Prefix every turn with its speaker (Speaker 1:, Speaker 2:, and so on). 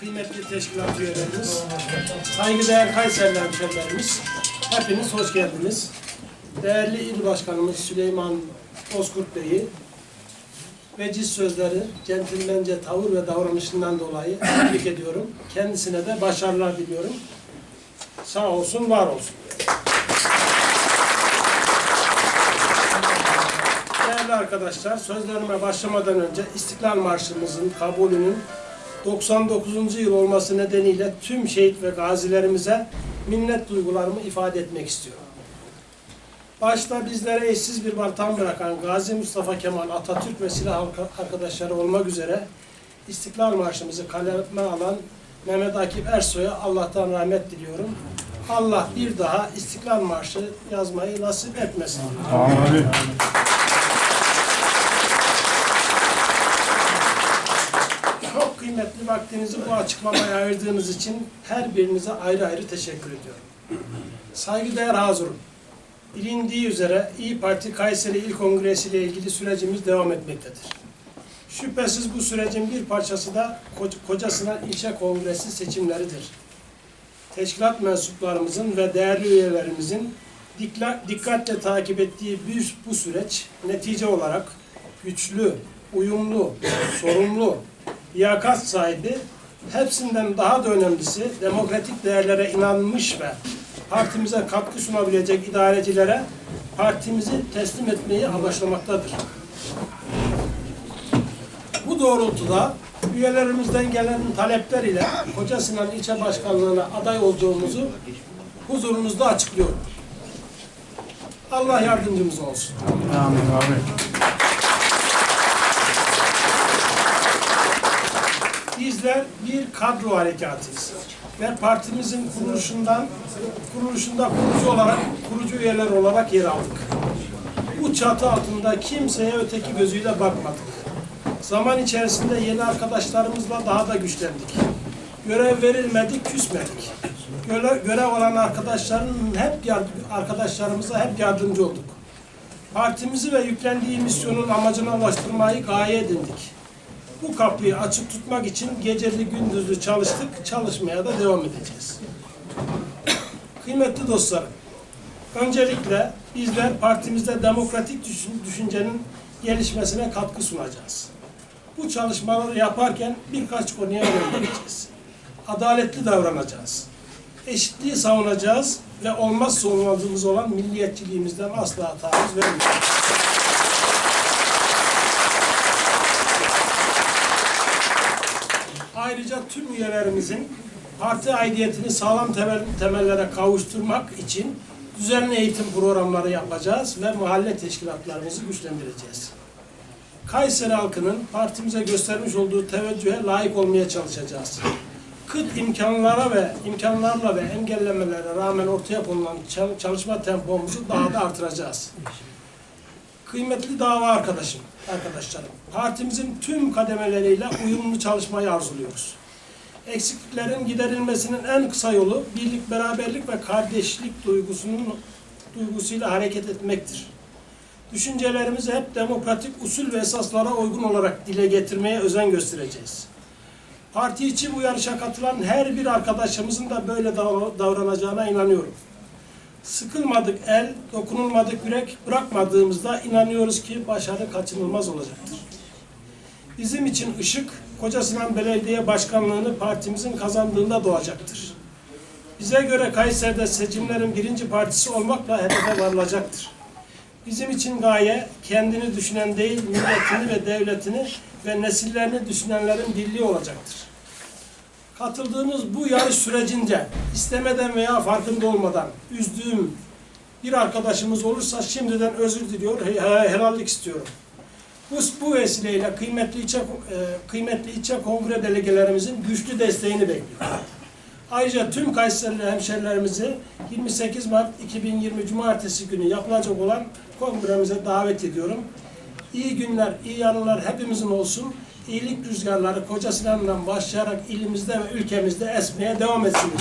Speaker 1: kıymetli teşkilat üyelerimiz, saygıdeğer Kayseri'li hemşerilerimiz, hepiniz hoş geldiniz. Değerli İl Başkanımız Süleyman Bozkurt Bey'i, veciz sözleri, centilmence tavır ve davranışından dolayı tebrik ediyorum. Kendisine de başarılar diliyorum. Sağ olsun, var olsun. Değerli arkadaşlar, sözlerime başlamadan önce İstiklal Marşımızın kabulünün 99. yıl olması nedeniyle tüm şehit ve gazilerimize minnet duygularımı ifade etmek istiyorum. Başta bizlere eşsiz bir vatan bırakan Gazi Mustafa Kemal Atatürk ve silah arkadaşları olmak üzere İstiklal Marşımızı kaleme alan Mehmet Akif Ersoy'a Allah'tan rahmet diliyorum. Allah bir daha İstiklal Marşı yazmayı nasip etmesin.
Speaker 2: Amin.
Speaker 1: Kıymetli vaktinizi bu açıklamaya ayırdığınız için her birinize ayrı ayrı teşekkür ediyorum. Saygıdeğer hazurum. Bilindiği üzere İyi Parti Kayseri İl Kongresi ile ilgili sürecimiz devam etmektedir. Şüphesiz bu sürecin bir parçası da Koc- Kocasinan İlçe Kongresi seçimleridir. Teşkilat mensuplarımızın ve değerli üyelerimizin dikkatle takip ettiği bir, bu süreç netice olarak güçlü, uyumlu, sorumlu, liyakat sahibi, hepsinden daha da önemlisi demokratik değerlere inanmış ve partimize katkı sunabilecek idarecilere partimizi teslim etmeyi amaçlamaktadır. Bu doğrultuda üyelerimizden gelen talepler ile Koca Sinan İlçe Başkanlığı'na aday olduğumuzu huzurunuzda açıklıyorum. Allah yardımcımız olsun.
Speaker 2: Amin. Amin.
Speaker 1: Bizler bir kadro harekatıyız. Ve partimizin kuruluşundan, kuruluşunda kurucu olarak, kurucu üyeler olarak yer aldık. Bu çatı altında kimseye öteki gözüyle bakmadık. Zaman içerisinde yeni arkadaşlarımızla daha da güçlendik. Görev verilmedi, küsmedik. Görev, görev olan arkadaşların hep arkadaşlarımıza hep yardımcı olduk. Partimizi ve yüklendiği misyonun amacına ulaştırmayı gaye edindik. Bu kapıyı açık tutmak için geceli gündüzlü çalıştık, çalışmaya da devam edeceğiz. Kıymetli dostlarım, öncelikle bizler partimizde demokratik düşün- düşüncenin gelişmesine katkı sunacağız. Bu çalışmaları yaparken birkaç konuya önem. Adaletli davranacağız. Eşitliği savunacağız ve olmazsa olmazımız olan milliyetçiliğimizden asla taviz vermeyeceğiz. Ayrıca tüm üyelerimizin parti aidiyetini sağlam temel, temellere kavuşturmak için düzenli eğitim programları yapacağız ve mahalle teşkilatlarımızı güçlendireceğiz. Kayseri halkının partimize göstermiş olduğu teveccühe layık olmaya çalışacağız. Kıt imkanlara ve imkanlarla ve engellemelere rağmen ortaya konulan çal- çalışma tempomuzu daha da artıracağız. Kıymetli dava arkadaşım, arkadaşlarım, partimizin tüm kademeleriyle uyumlu çalışmayı arzuluyoruz. Eksikliklerin giderilmesinin en kısa yolu birlik, beraberlik ve kardeşlik duygusunun duygusuyla hareket etmektir. Düşüncelerimizi hep demokratik usul ve esaslara uygun olarak dile getirmeye özen göstereceğiz. Parti için bu yarışa katılan her bir arkadaşımızın da böyle dav- davranacağına inanıyorum. Sıkılmadık el, dokunulmadık yürek bırakmadığımızda inanıyoruz ki başarı kaçınılmaz olacaktır. Bizim için ışık, Koca Sinan Belediye Başkanlığı'nı partimizin kazandığında doğacaktır. Bize göre Kayseri'de seçimlerin birinci partisi olmakla hedefe varılacaktır. Bizim için gaye kendini düşünen değil, milletini ve devletini ve nesillerini düşünenlerin birliği olacaktır. Katıldığımız bu yarış sürecince istemeden veya farkında olmadan üzdüğüm bir arkadaşımız olursa şimdiden özür diliyor, he- he- helallik istiyorum. Bu, bu vesileyle kıymetli ilçe, e, kıymetli ilçe kongre delegelerimizin güçlü desteğini bekliyorum. Ayrıca tüm Kayserili hemşerilerimizi 28 Mart 2020 Cumartesi günü yapılacak olan kongremize davet ediyorum. İyi günler, iyi yanlar hepimizin olsun. İyilik rüzgarları Koca Sinan'dan başlayarak ilimizde ve ülkemizde esmeye devam etsin.